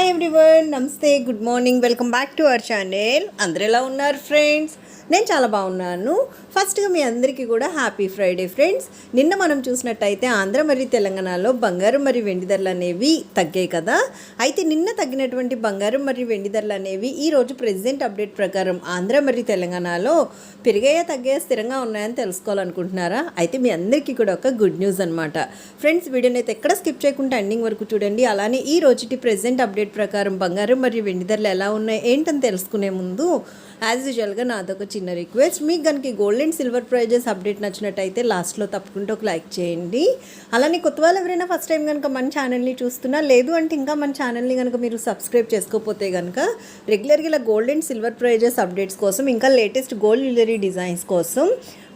Hi everyone నమస్తే good morning welcome back to our channel అందరు ఎలా ఉన్నారు ఫ్రెండ్స్ నేను చాలా బాగున్నాను. ఫస్ట్గా మీ అందరికీ కూడా హ్యాపీ ఫ్రైడే ఫ్రెండ్స్ నిన్న మనం చూసినట్టయితే ఆంధ్ర మరియు తెలంగాణలో బంగారం మరియు వెండి ధరలు అనేవి తగ్గాయి కదా. అయితే నిన్న తగ్గినటువంటి బంగారం మరియు వెండి ధరలు అనేవి ఈ రోజు ప్రెసిడెంట్ అప్డేట్ ప్రకారం ఆంధ్ర మరియు తెలంగాణలో పెరిగాయా తగ్గాయా స్థిరంగా ఉన్నాయని తెలుసుకోవాలనుకుంటున్నారా? అయితే మీ అందరికీ కూడా ఒక గుడ్ న్యూస్ అనమాట ఫ్రెండ్స్ వీడియోని అయితే ఎక్కడ స్కిప్ చేయకుండా ఎండింగ్ వరకు చూడండి. అలానే ఈ రోజుటి ప్రెసెంట్ అప్డేట్ ప్రకారం బంగారం మరియు వెండి ధరలు ఎలా ఉన్నాయి ఏంటని తెలుసుకునే ముందు యాజ్ యూజువల్గా నాదొక చిన్న రిక్వెస్ట్ మీకు కనుక gold and silver prices update నచ్చినట్టయితే లాస్ట్లో తప్పకుండా ఒక లైక్ చేయండి. అలానే కొత్త వాళ్ళు ఎవరైనా ఫస్ట్ టైం కనుక మన ఛానల్ని చూస్తున్నా లేదు అంటే ఇంకా మన ఛానల్ని కనుక మీరు సబ్స్క్రైబ్ చేసుకోకపోతే కనుక రెగ్యులర్గా ఇలా gold and silver prices updates కోసం ఇంకా లేటెస్ట్ గోల్డ్ జ్యువెలరీ డిజైన్స్ కోసం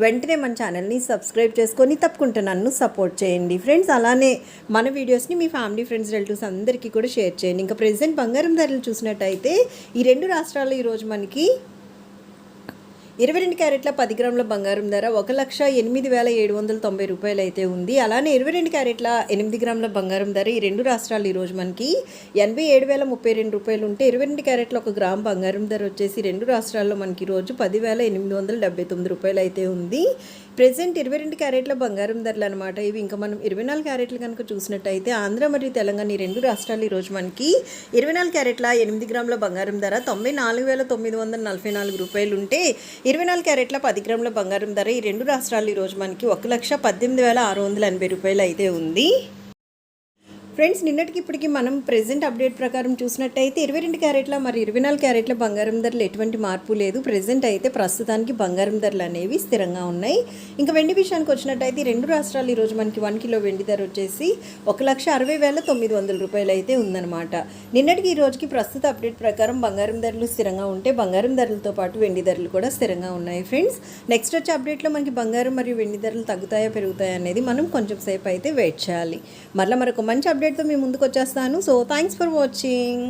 వెంటనే మన ఛానల్ని సబ్స్క్రైబ్ చేసుకొని తప్పకుండా నన్ను సపోర్ట్ చేయండి. ఫ్రెండ్స్ అలానే మన వీడియోస్ని మీ ఫ్యామిలీ ఫ్రెండ్స్ రిలేటివ్స్ అందరికీ కూడా షేర్ చేయండి. ఇంకా ప్రెసెంట్ బంగారం ధరలు చూసినట్టయితే ఈ రెండు రాష్ట్రాల్లో ఈరోజు మనకి ఇరవై రెండు క్యారెట్ల పది గ్రాముల బంగారం ధర ఒక లక్ష ఎనిమిది వేల ఏడు వందల తొంభై రూపాయలు అయితే ఉంది. అలానే ఇరవై రెండు క్యారెట్ల ఎనిమిది గ్రాముల బంగారం ధర ఈ రెండు రాష్ట్రాలు ఈరోజు మనకి ఎనభై ఏడు వేల ముప్పై రెండు రూపాయలు ఉంటే ఇరవై రెండు క్యారెట్ల ఒక గ్రామ్ బంగారం ధర వచ్చేసి రెండు రాష్ట్రాల్లో మనకి రోజు పదివేల ఎనిమిది వందల డెబ్బై తొమ్మిది రూపాయలు అయితే ఉంది. ప్రెసెంట్ ఇరవై రెండు క్యారెట్ల బంగారం ధరలు అనమాట ఇవి ఇంకా మనం ఇరవై నాలుగు క్యారెట్లు కనుక చూసినట్టయితే ఆంధ్ర మరియు తెలంగాణ ఈ రెండు రాష్ట్రాలు ఈరోజు మనకి ఇరవై నాలుగు క్యారెట్ల ఎనిమిది గ్రాముల బంగారం ధర తొంభై నాలుగు వేల తొమ్మిది వందల నలభై నాలుగు రూపాయలు ఉంటే ఇరవై నాలుగు క్యారెట్ల పది గ్రాముల బంగారం ధర ఈ రెండు రాష్ట్రాలు ఈరోజు మనకి ఒక లక్ష పద్దెనిమిది వేల ఆరు వందల ఎనభై రూపాయలు అయితే ఉంది. ఫ్రెండ్స్ నిన్నటికి ఇప్పటికి మనం ప్రెసెంట్ అప్డేట్ ప్రకారం చూసినట్టయితే ఇరవై రెండు క్యారెట్ల మరి ఇరవై నాలుగు క్యారెట్ల బంగారం ధరలు ఎటువంటి మార్పు లేదు. ప్రెసెంట్ అయితే ప్రస్తుతానికి బంగారం ధరలు అనేవి స్థిరంగా ఉన్నాయి. ఇంకా వెండి విషయానికి వచ్చినట్టయితే రెండు రాష్ట్రాలు ఈరోజు మనకి వన్ కిలో వెండి ధర వచ్చేసి ఒక లక్ష అరవై వేల తొమ్మిది వందల రూపాయలు అయితే ఉందన్నమాట. నిన్నటికి ఈ రోజుకి ప్రస్తుత అప్డేట్ ప్రకారం బంగారం ధరలు స్థిరంగా ఉంటే బంగారం ధరలతో పాటు వెండి ధరలు కూడా స్థిరంగా ఉన్నాయి ఫ్రెండ్స్. నెక్స్ట్ వచ్చే అప్డేట్లో మనకి బంగారం మరియు వెండి ధరలు తగ్గుతాయా పెరుగుతాయా అనేది మనం కొంచెం సేపు అయితే వెయిట్ చేయాలి. మరలా మరొక మంచి అప్డేట్ అప్డేట్తో మీ ముందుకు వచ్చేస్తాను. So thanks for watching